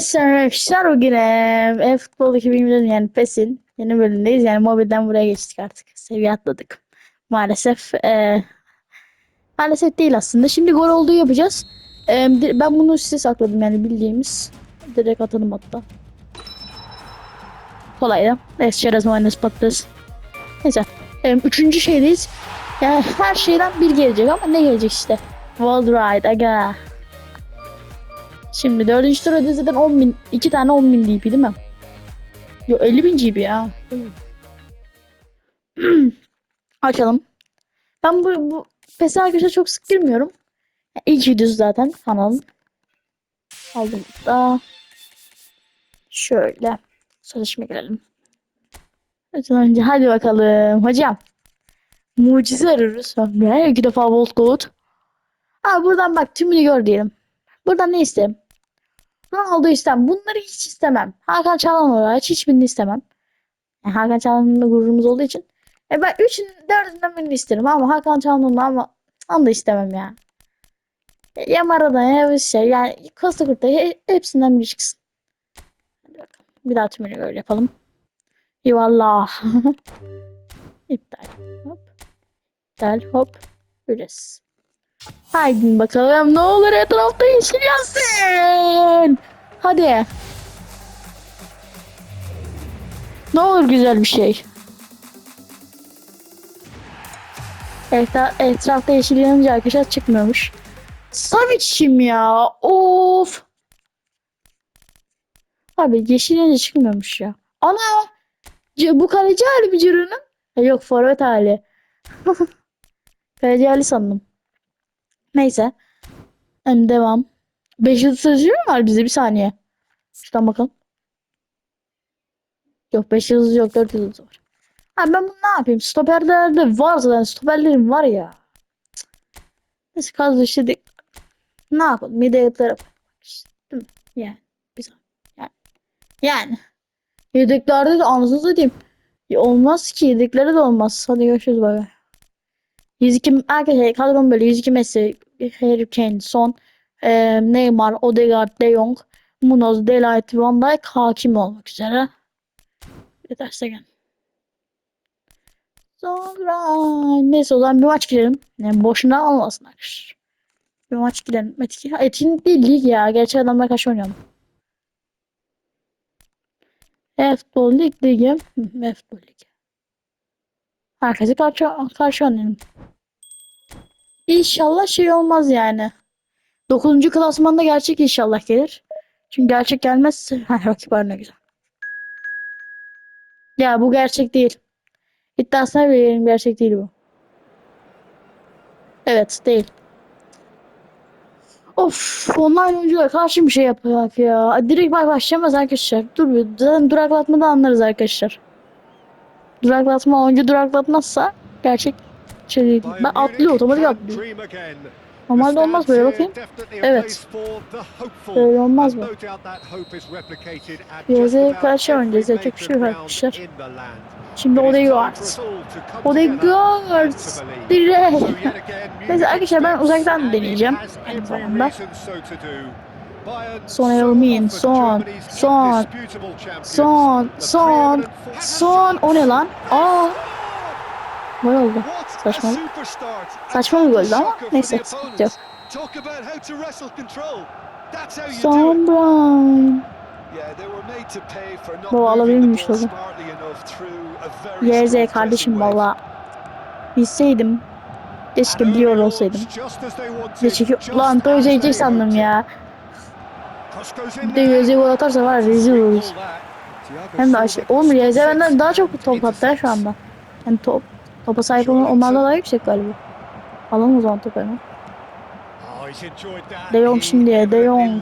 Selam arkadaşlar bugün e-futbol 2024 yani PES'in yeni bölümündeyiz. Yani mobilden buraya geçtik artık. Seviye atladık. Maalesef eee, maalesef değil aslında. Şimdi gol olduğu yapacağız. Di- ben bunu size sakladım yani bildiğimiz. Direkt atalım hatta. Kolaydı. Evet, şerez muayenesi patates. Neyse. Eee, üçüncü şeydeyiz. Yani her şeyden bir gelecek ama ne gelecek işte. World Ride aga. Şimdi dördüncü turda zaten 10 bin, iki tane 10 bin DP değil mi? Yo 50 bin GB ya. Açalım. Ben bu, bu PES arkadaşlar çok sık girmiyorum. İlk videosu zaten kanalın. Aldım da. Şöyle. Sözleşme girelim. Evet, önce hadi bakalım. Hocam. Mucize arıyoruz. Ne? İki defa Volt Gold. Ha buradan bak tümünü gör diyelim. Buradan ne isteyeyim? Ronaldo istemem. Bunları hiç istemem. Hakan Çalhanoğlu hariç hiçbirini istemem. Yani Hakan Çalhanoğlu'nda gururumuz olduğu için. E ben üçün, dördünden birini isterim ama Hakan Çalhanoğlu ama onu da istemem ya. E, Ya Maradona ya bir şey. Yani Costa Curta he- hepsinden biri çıksın. Bir daha tümünü böyle yapalım. Yuvallah. İptal. Hop. İptal. Hop. Üres. Haydi bakalım ne olur etrafta yeşil. Hadi. Ne olur güzel bir şey. Etra etrafta yeşil yanınca arkadaşlar çıkmıyormuş. Savic'im ya. Of. Abi yeşil yanınca çıkmıyormuş ya. Ana. Bu kaleci hali bir Ciro'nun. E, yok forvet hali. kaleci hali sandım. Neyse. Hem devam. 5 yıldız sözcüğü mü var bizde? Bir saniye. Şuradan bakalım. Yok 5 yıldız yok 4 yıldız var. Ha ben bunu ne yapayım? Stoperlerde var zaten. Stoperlerim var ya. Neyse kazdı işte. Ne yapalım? Yedeklere bak. İşte? Yani. Güzel. Yani. Yani. Yedeklerde de anasını satayım. Ya olmaz ki. Yedeklere de olmaz. Hadi görüşürüz bay bay. 102 arkadaşlar kadrom böyle 102 Messi, Harry Kane, Son, e, Neymar, Odegaard, De Jong, Munoz, Delight, Van Dijk hakim olmak üzere. Bir derse gel. Sonra neyse o zaman bir maç girelim. Yani boşuna arkadaşlar. Bir maç girelim. Etkin, etkinlik değil lig ya. Gerçi adamlar kaç oynayalım. E-futbol lig ligi. E-futbol ligi. Herkese karşı, karşı oynayalım. İnşallah şey olmaz yani. 9. klasmanda gerçek inşallah gelir. Çünkü gerçek gelmezse ha rakip var ne güzel. Ya bu gerçek değil. İddiasına verelim gerçek değil bu. Evet değil. Of online oyuncular karşı bir şey yapacak ya. Direkt bak başlayamaz arkadaşlar. Dur bir zaten duraklatmada anlarız arkadaşlar. Duraklatma oyuncu duraklatmazsa gerçek şey değil. Ben atlıyor otomatik atlıyor. Normalde olmaz böyle bakayım. Evet. Böyle olmaz mı? Yazıya karşı oynayacağız. Yapacak bir şey yok arkadaşlar. Şimdi Odegaard. Odegaard. Direkt. Neyse arkadaşlar ben uzaktan deneyeceğim. Aynı zamanda. Son Elmin, son, son, Son, son, son. O ne lan? Aa. Gol oldu. Saçma. Saçma bir goldü ama neyse sıkıntı yok. Son Brown. Bu alabilir miymiş oğlum? YZ kardeşim valla. Bilseydim. Keşke biliyor olsaydım. Ne çekiyor? Lan Toyca sandım ya. Bir de YZ gol atarsa var rezil oluruz. Hem de aşırı. Oğlum YZ benden daha çok top attı şu anda. Yani top, topa sahip olan onlardan daha yüksek galiba. Alalım o zaman topu hemen. De Jong şimdi, De Jong.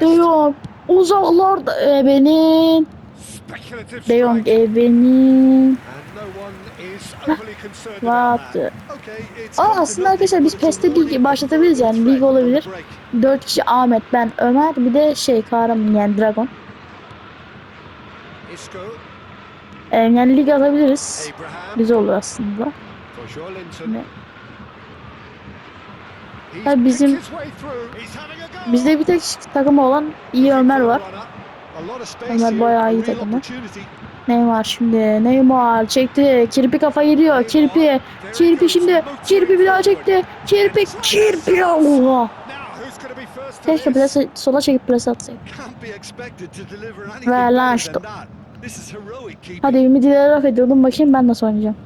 De Jong uzaklarda ebenin. De Jong ebenin. What? Aa aslında arkadaşlar biz PES'te lig başlatabiliriz yani lig olabilir. 4 kişi Ahmet, ben, Ömer bir de şey kahraman yani Dragon. Ee, yani lig alabiliriz. Güzel olur aslında. Ne? Tabii bizim bizde bir tek takımı olan iyi Ömer var. Ömer bayağı iyi takımı. Neymar şimdi. Neymar çekti. Kirpi kafa giriyor. Kirpi. Kirpi şimdi. Kirpi bir daha çekti. Kirpi. Kirpi. Oha. Keşke plase, sola çekip plase atsaydı. Ver lan şu. Hadi ümidiyle laf ediyordum. Bakayım ben nasıl oynayacağım.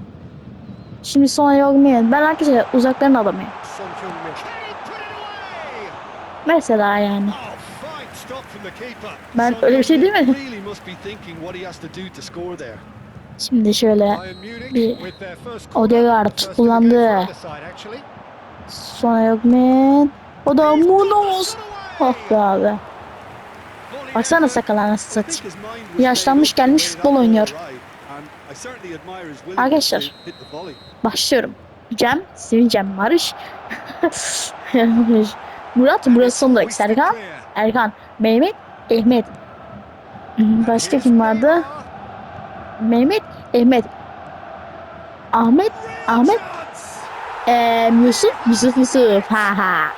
Şimdi sonra yok mu? Ben arkadaşlar uzakların adamıyım. Mesela yani. Ben öyle bir şey demedim. Şimdi şöyle bir Odegaard kullandı. Sonra yok mu? O da Munoz. Oh be abi. Baksana sakalına satayım. Yaşlanmış gelmiş futbol oynuyor. Arkadaşlar. Başlıyorum. Cem, Sivil Cem, Marış. Murat, burası son olarak Serkan, Erkan, Mehmet, Ahmet. Hmm, Başka kim vardı? Mehmet, Ahmet. Ahmet, Ahmet. Eee Yusuf, Yusuf, Yusuf. Ha ha.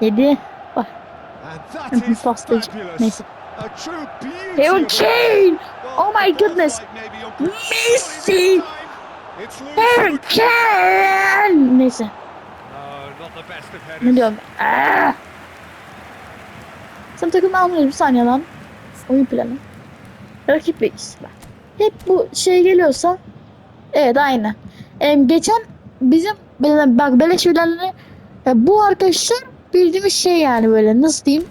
Yedi. Bak, pastacı. Neyse. Harry Kane. Oh my goodness. Messi. Kane. Neyse. Ne diyorum? Aa! Sen takımda almıyoruz bir saniye lan. Oyun planı. Rakip bilgisi bak. Hep bu şey geliyorsa Evet aynı. Em, geçen bizim bak beleş üyelerine e, bu arkadaşlar bildiğimiz şey yani böyle nasıl diyeyim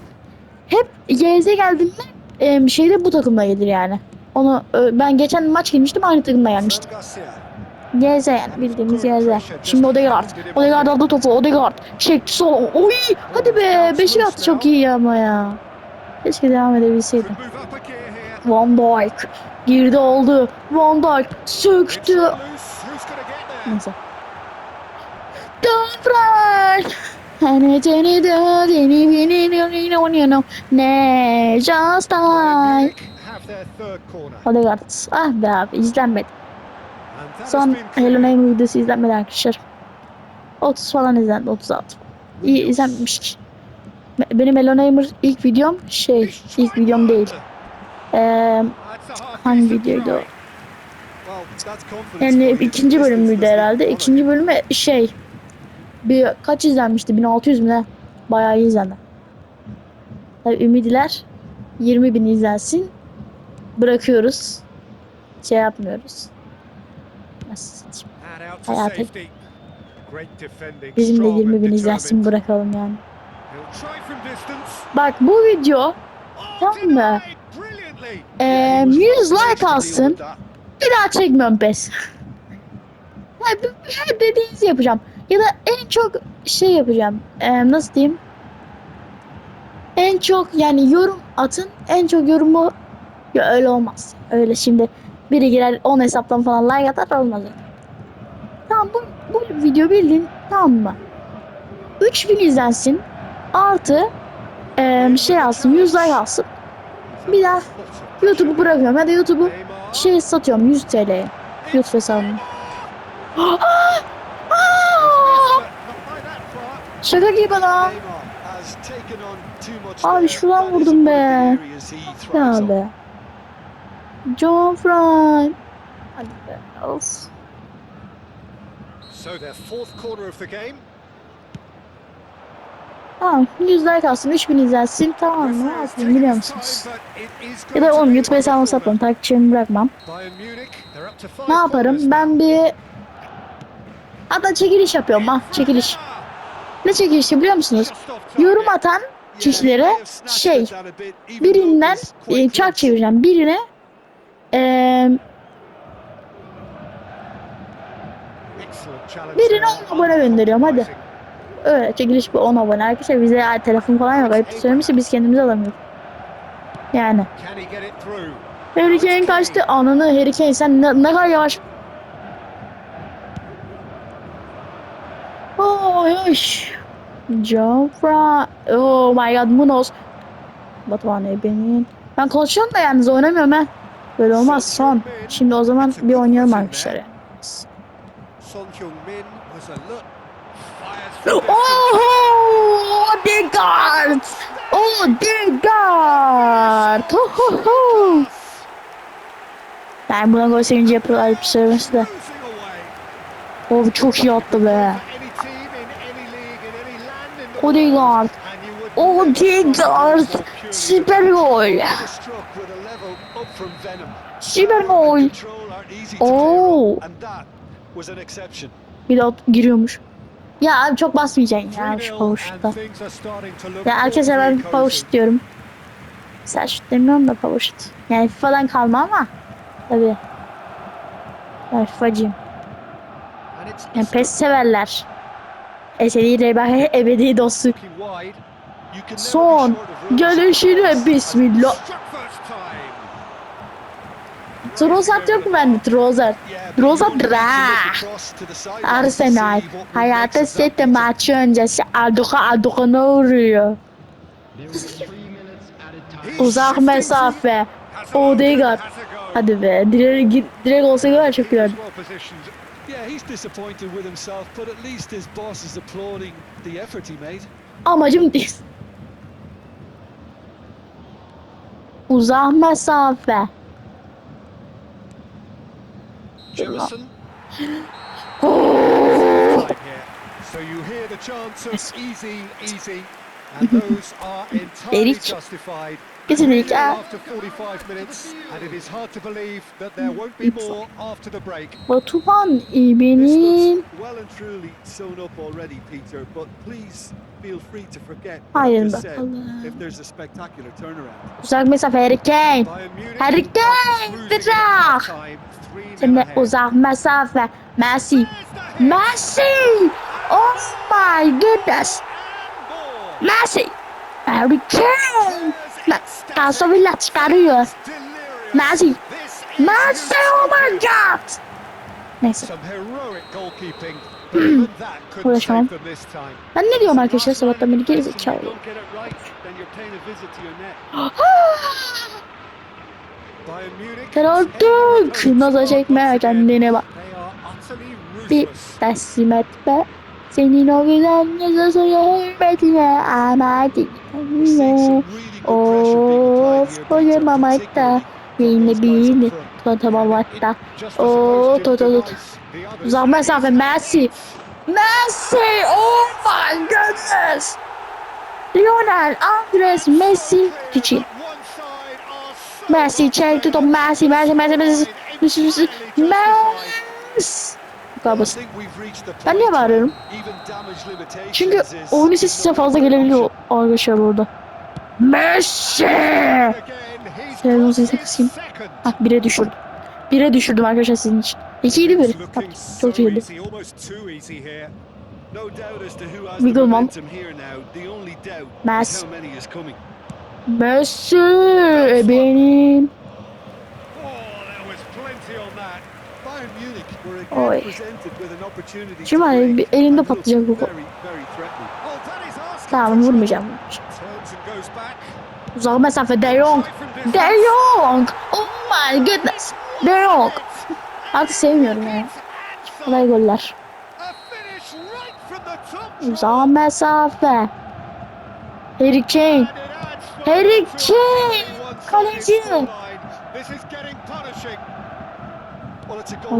hep YZ geldiğinde em, şeyde bu takımda gelir yani. Onu ben geçen maç girmiştim aynı takımda gelmiştim. Yani bildiğimiz YZ. Şimdi Odegaard. Odegaard aldı topu. Odegaard. Çekti sol. Oy! Hadi be. Beşik attı çok iyi ama ya. Keşke devam edebilseydim. Van Dijk. Girdi oldu. Van Dijk. Söktü. Neyse. Hani beni ne just time. Odegaard. Ah be abi izlenmedi. Son Hello Neighbor videosu izlenmedi arkadaşlar. 30 falan izlendi 36. İyi. Be- Benim Hello Neighbor ilk videom şey ilk videom değil. Eee hangi videoydu o? Yani ikinci bölüm müydü herhalde? İkinci bölüme şey bir kaç izlenmişti? 1600 mü ne? Bayağı iyi izlendi. Tabii ümidiler 20 bin izlensin. Bırakıyoruz. Şey yapmıyoruz. Satayım? Hayatım. Bizim de 20 bin izlensin bırakalım yani. Bak bu video Tamam mı? Eee 100 like alsın. Bir daha çekmiyorum pes. Her dediğinizi yapacağım. Ya da en çok şey yapacağım. Eee, nasıl diyeyim? En çok yani yorum atın. En çok yorumu ya öyle olmaz. Öyle şimdi biri girer 10 hesaptan falan like atar olmaz. Tamam bu, bu video bildiğin tamam mı? 3000 izlensin. Artı eee, şey alsın 100 like alsın. Bir daha YouTube'u bırakıyorum. Ya da YouTube'u şey satıyorum 100 TL'ye. YouTube hesabımı. Şaka gibi lan. Abi şuradan vurdum be. Ya be. John Fry. Hadi be. Of. So their fourth corner of the game. Tamam 100 like alsın 3000 izlensin tamam mı? Yapayım biliyor musunuz? Ya da oğlum YouTube hesabımı satmam. Takipçilerimi bırakmam. Ne yaparım? Ben bir Hatta çekiliş yapıyorum ha çekiliş. Ne çekilişi biliyor musunuz? Yorum atan kişilere şey birinden e, çark çevireceğim. Birine e, Birine 10 abone gönderiyorum, hadi. öyle çekiliş bu 10 abone. Arkadaşlar bize telefon falan yok. Ayıp söylemişse biz kendimiz alamıyoruz. Yani. Harry Kane kaçtı. Ananı Harry Kane sen ne, ne kadar yavaş. Oh yaş. Jofra. Oh my god Munoz. Batuhan Ebe'nin. Ben konuşuyorum da yalnız oynamıyorum ha. Böyle olmaz son. Şimdi o zaman bir oynayalım arkadaşlar. from distance. Oh, Odegaard! Odegaard! Ho, ho, ho. Ben buna gol sevinci yapıyorlar bir söylemesi de. Cruising away. O çok iyi attı be. Any team Odegaard. Süper gol. Süper gol. Oh. exception. Bir de giriyormuş. Ya abi çok basmayacaksın ya 3-0 şu look Ya herkese ben powershut diyorum. Sen şut demiyorum da powershut. Yani FIFA'dan kalma ama. Tabii. Ben FIFA'cıyım. Yani PES severler. Eseri Rebahe ebedi dostluk. Son gelişine bismillah. Trozat yok mu bende? Trozat. Trozat ra. Arsenal. Hayata sette maçı öncesi Aduka Adukan'a vuruyor. Uzak mesafe. Odegaard. Hadi be. Direkt, git- direkt olsa kadar çok iyi. Well positioned. Uzak mesafe. Jemison. So you hear the chants of easy, easy, and those are entirely Erik. justified. Kesinlikle. After 45 minutes, and it is hard to believe that there won't be more after the break. Batuhan forget what Hayır bakalım. uzak mesafe Harry Kane. Harry Kane, 3-0 Şimdi uzak mesafe. Messi. Messi. Oh my goodness. Messi. Harry Kane. La, Aston Villa çıkarıyor. Messi. Messi oh my god. Neyse. Uğraşamam. Ben ne diyorum arkadaşlar sabahtan beri geri zekalı. Kırıldık. Naza çekme kendine bak. Bir teslim et be. Senin o güzel yazısına hürmetine ama We're Of applied here, koca Peter, mamakta. particularly Yayını from those guys up bir front. Totamamakta. Just Oo, as opposed to tut, tut, Uzak mesafe Messi. Messi! Oh my goodness! Lionel Andres Messi. So Messi çekti top Messi Messi Messi Messi Messi Messi the Ben niye bağırıyorum? Çünkü is sesi size fazla gelebiliyor arkadaşlar burada. Messi! again. He's Televizyon got sesi kısayım. second. Ah 1'e düşürdüm. 1'e düşürdüm arkadaşlar sizin için. 2'ydi It's 1. Bak çok iyiydi. easy, almost too easy here. No doubt as to who has Wiggle the man. momentum here now. The only doubt is Messi. Messi benim. Oh, Oy. Şimdi bir elinde patlayacak bu. Tamam vurmayacağım. Uzak mesafe De Jong. De Jong. Oh my goodness. De Jong. Artık sevmiyorum ya. Kolay goller. Uzak mesafe. Harry Kane. Harry Kane. Kaleci.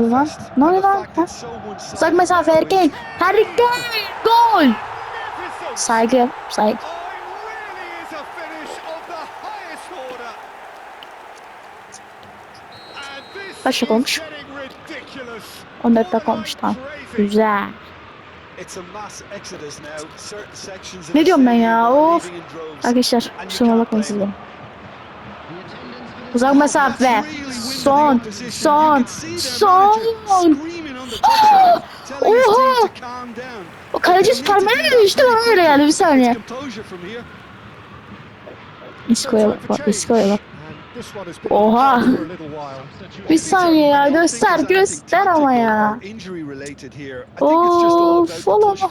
fest. Ne oluyor lan? Uzak mesafe Harry Kane. Harry Kane. Gol. Saygı. Saygı. Kaç dakika olmuş? getting ridiculous. 14 dakika olmuş tamam. Güzel. Ne diyorum ben ya? Of. Arkadaşlar kusuruma bakmayın siz benim. Uzak mesafe. Son. Son. Son. Oha. O kaleci ne işte bana öyle geldi bir saniye. Isco'ya bak Isco'ya bak. Oha. Bir saniye ya göster göster ama ya. Of, now.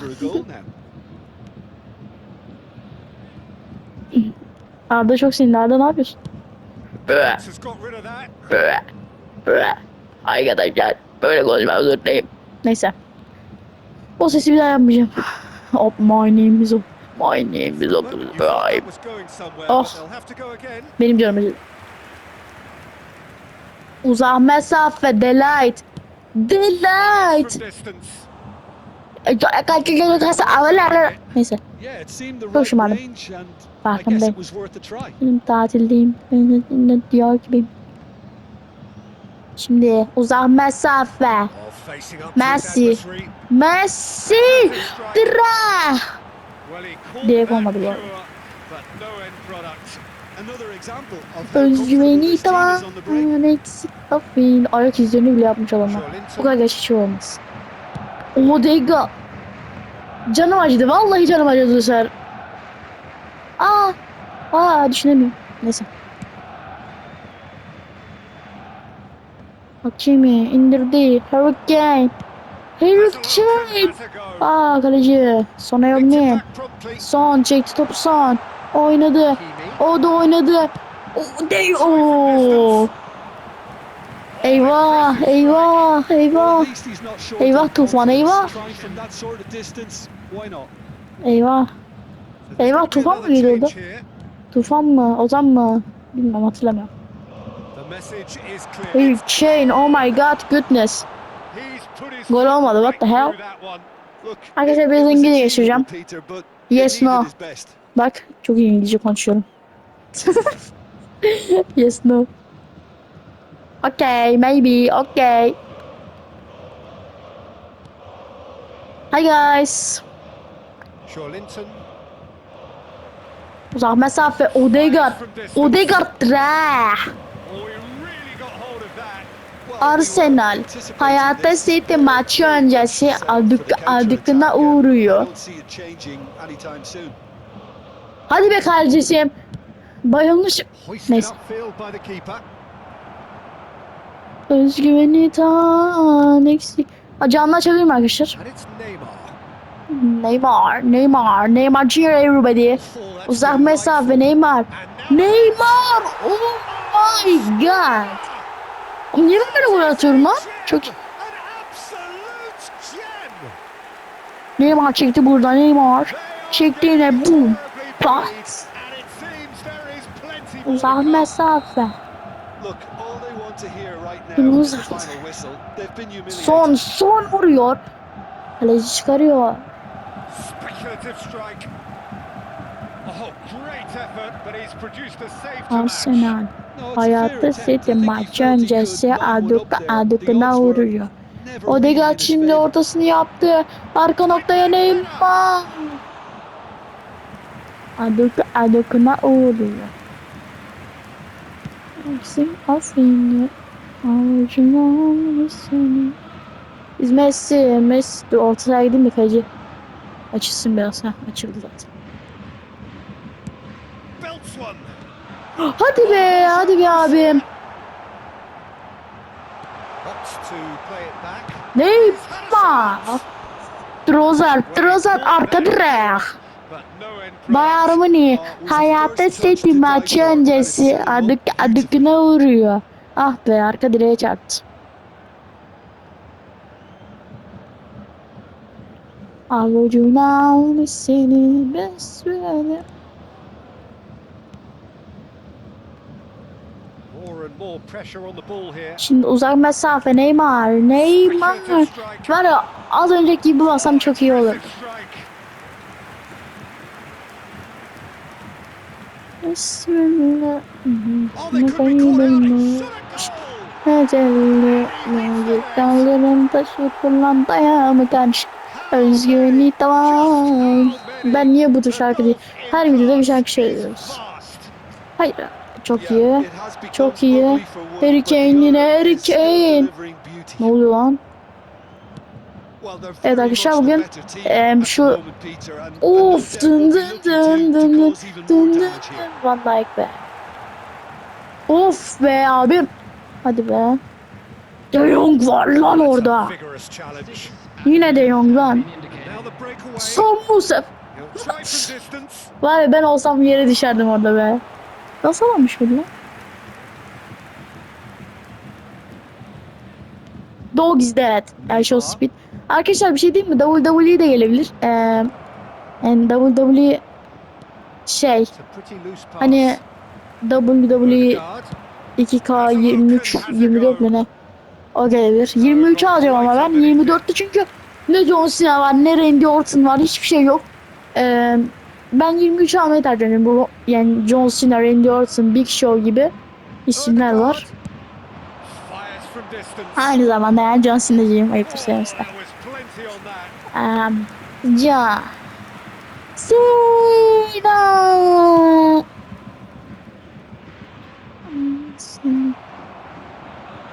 Arda çok sinirli Arda ne yapıyorsun? Rid of that. Arkadaşlar böyle konuşmak zorundayım. Neyse. O sesi bir daha yapmayacağım. Oh, my name is My name is going somewhere, Oh. Benim canım acıdı. Uzak mesafe delight. Delight. Neyse. Çok guess Farkındayım. Benim tatildeyim. Ben de diyor gibiyim. Şimdi uzak mesafe. Messi. Messi. Dra. Direkt olmadı bu Özgüveni tamam. Eksik kafein. Ayak izlerini bile yapmış adamlar. Bu kadar geçici olmaz. Odega. Canım acıdı. Vallahi canım acıdı sefer. Aa. Aa düşünemiyorum. Neyse. Hakimi indirdi. Hurricane. Hurricane. Aa kaleci. Back promptly. Son çekti topu son. Oynadı. O da oynadı. O de Oo. Eyvah, eyvah, eyvah. Eyvah Tufan, eyvah. Eyvah. Eyvah tufan mı geliyordu? Tufan mı? Ozan mı? Bilmiyorum hatırlamıyorum. The message is clear. Hey chain, oh my god, goodness. Gol olmadı, what the hell? Arkadaşlar biraz İngilizce geçireceğim. Yes, no. Bak, çok iyi İngilizce konuşuyorum. yes, no. Okay, maybe, okay. Hi guys. Joelinton. Uzak mesafe, Odegaard. Odegaard Arsenal this. City maçı öncesi adıkına I uğruyor. Hadi be kardeşim. Bayılmış. Neyse. Özgüveni tan eksik. Canlı açabilirim arkadaşlar. Neymar. Neymar, Neymar, cheer everybody. Uzak mesafe Neymar. Neymar! Oh my god! Niye ben böyle gol atıyorum lan? Çok. Neymar çekti burada Neymar. Çekti yine boom. Pat. Uzak mesafe. Son, son vuruyor. Kaleci çıkarıyor. Oh. Arsenal. Hayatta attempt. I City think he maç öncesi adıkına odds were vuruyor. Odegaard şimdi ortasını yaptı. Arka noktaya Neymar. Adık, adıkına uğruyor. Eksik affini. Avucuna seni. Biz Messi, Messi. Dur orta sahaya gideyim de kaleci. Açılsın biraz. Heh, açıldı zaten. Hadi be, hadi be abim. Neymar. Trossard, Trossard arka direk. Bayern product. Münih hayatta City maçı öncesi adık adıkına vuruyor. Ah be arka direğe çarptı. Avucuna almış seni besbelli. Şimdi uzak mesafe Neymar, Neymar. Var ya az önceki gibi basam çok iyi olur. Bismillah. Müzik dallarım taşı kullan dayağımı karşı Özgüveni tamam Ben niye bu tür şarkı değil? Her videoda bir şarkı söylüyoruz. Hayır çok iyi Çok iyi. Harry Kane yine, Harry Kane. Ne oluyor lan Evet arkadaşlar, bugün, the şu- Of dın dın dın dın dın dın dın. Van Dijk be Of be abim Hadi be De Jong var lan orada. Yine De Jong lan. Son Musef. Var ya ben olsam yere düşerdim orada be. Nasıl olmuş bu lan? Dog is dead. I show speed. Arkadaşlar bir şey diyeyim mi? WWE de gelebilir. Ee, yani WWE şey hani WWE Odegaard. 2K 23 24 mi ne? O gelebilir. 23 alacağım ama ben 24'te çünkü ne John Cena var ne Randy Orton var hiçbir şey yok. Ee, ben 23 almayı tercih ediyorum. Bu yani John Cena, Randy Orton, Big Show gibi isimler var. Aynı zamanda yani John Cena'cıyım ayıptır that. Um, John Cena.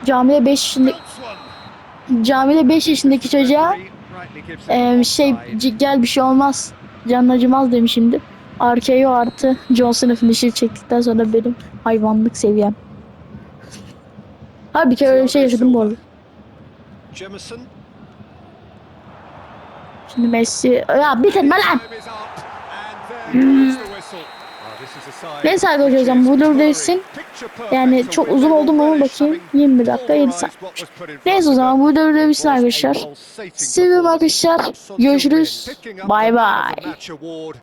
Camide 5 yaşındaki camide 5 yaşındaki çocuğa e, şey gel bir şey olmaz canın acımaz demişimdi. RKO artı John Cena finisher çektikten sonra benim hayvanlık seviyem. Abi bir kere öyle bir şey yaşadım bu arada. Şimdi Messi ya bitirme lan. Time Neyse arkadaşlar o zaman bu perfect Yani çok uzun oldu mu bakayım. finish 20 dakika 7 having saat. Neyse o zaman bu a arkadaşlar. performance. arkadaşlar. Görüşürüz. picking up